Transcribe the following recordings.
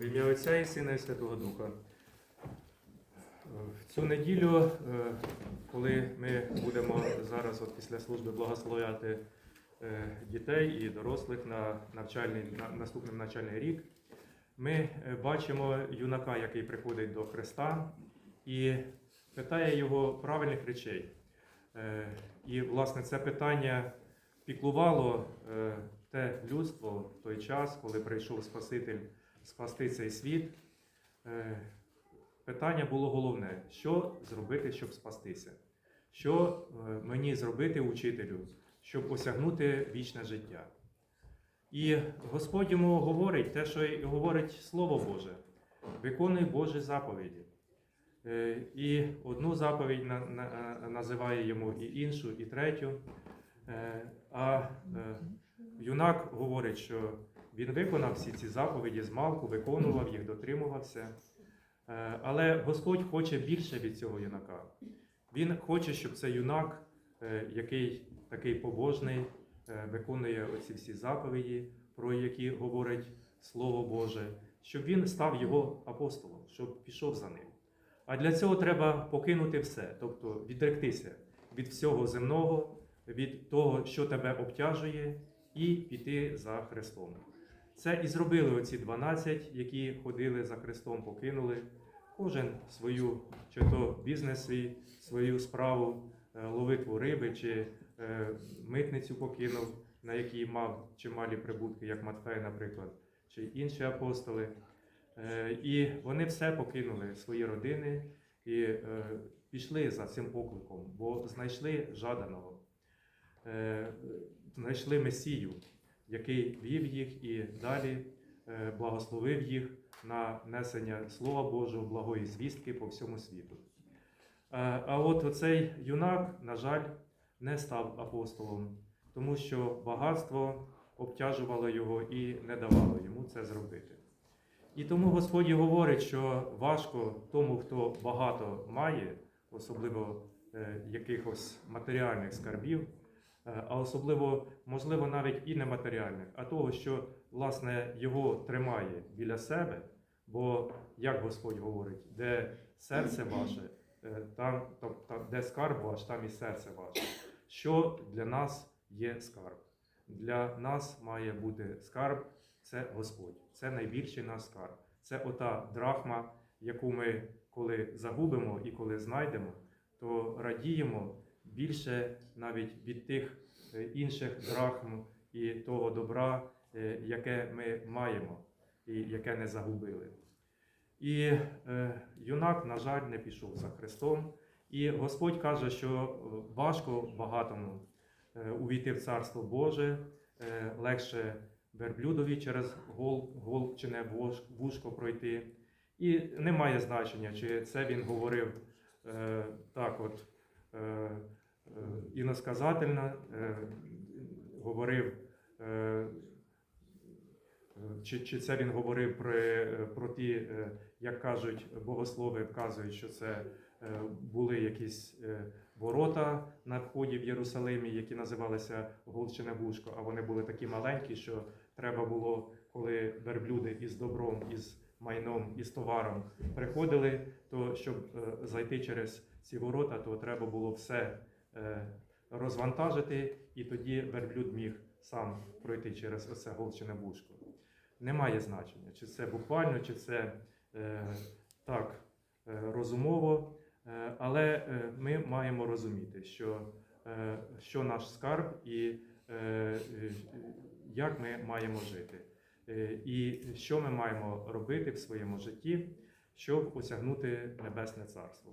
В ім'я Отця і Сина і Святого Духа. В цю неділю, е, коли ми будемо зараз от після служби благословляти е, дітей і дорослих на навчальний, на наступний навчальний рік, ми е, бачимо юнака, який приходить до Христа і питає його правильних речей. І, власне, це питання піклувало те людство в той час, коли прийшов Спаситель спасти цей світ. Е, Питання було головне: що зробити, щоб спастися? Що е, мені зробити учителю, щоб осягнути вічне життя? І Господь йому говорить те, що говорить Слово Боже, виконуй Божі заповіді. Е, І одну заповідь на- на- називає йому і іншу, і третю. А юнак говорить, що він виконав всі ці заповіді з малку, виконував їх, дотримувався. Е, Але Господь хоче більше від цього юнака. Він хоче, щоб цей юнак, е, який такий побожний, е, виконує оці всі заповіді, про які говорить Слово Боже, щоб він став його апостолом, щоб пішов за ним. А для цього треба покинути все, тобто відректися від всього земного, від того, що тебе обтяжує, і піти за Христом. Це і зробили оці 12, які ходили за Христом, покинули. Кожен свою чи то бізнес свій, свою справу, е, ловитву риби, чи е, митницю покинув, на якій мав чималі прибутки, як Матфей, наприклад, чи інші апостоли. Е, І вони все покинули свої родини і пішли за цим покликом, бо знайшли жаданого, знайшли Месію, який вів їх і далі е, благословив їх на несення Слова Божого, благої звістки по всьому світу. Е, А от оцей юнак, на жаль, не став апостолом, тому що багатство обтяжувало його і не давало йому це зробити. І тому Господь говорить, що важко тому, хто багато має, особливо е, якихось матеріальних скарбів, е, а особливо, можливо, навіть і нематеріальних, а того, що власне його тримає біля себе. Бо, як Господь говорить, де серце ваше, е, там, тобто, де скарб ваш, там і серце ваше. Що для нас є скарб? Для нас має бути скарб це Господь. Це найбільший наш скарб. Це ота драхма, яку ми коли загубимо і коли знайдемо, то радіємо більше навіть від тих е, інших драхм і того добра, е, яке ми маємо і яке не загубили. І е, юнак, на жаль, не пішов за Христом. І Господь каже, що важко багатому увійти в Царство Боже, легше верблюдові через гол, вушко пройти. І не має значення, чи це він говорив так, от іносказательно, е, говорив, е, чи, чи це він говорив про, е, про ті, е, як кажуть богослови, вказують, що це е, були якісь е, ворота на вході в Єрусалимі, які називалися Голчине вушко, а вони були такі маленькі, що треба було, коли верблюди із добром, із майном, із товаром приходили, то щоб е, зайти через ці ворота, то треба було все е, розвантажити, і тоді верблюд міг сам пройти через оце голчине вушко. Немає значення, чи це буквально, чи це е, так е, розумово. Е, Але е, ми маємо розуміти, що, е, що наш скарб і е, е, як ми маємо жити, Е, і що ми маємо робити в своєму житті, щоб осягнути Небесне Царство.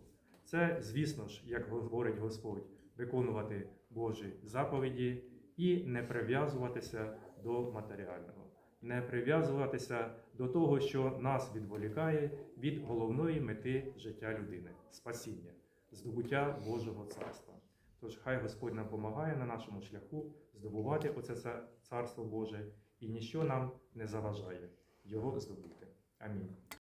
Це, звісно ж, як говорить Господь, виконувати Божі заповіді і не прив'язуватися до матеріального, не прив'язуватися до того, що нас відволікає від головної мети життя людини спасіння, здобуття Божого царства. Тож хай Господь нам допомагає на нашому шляху здобувати оце царство Боже, і ніщо нам не заважає його здобути. Амінь.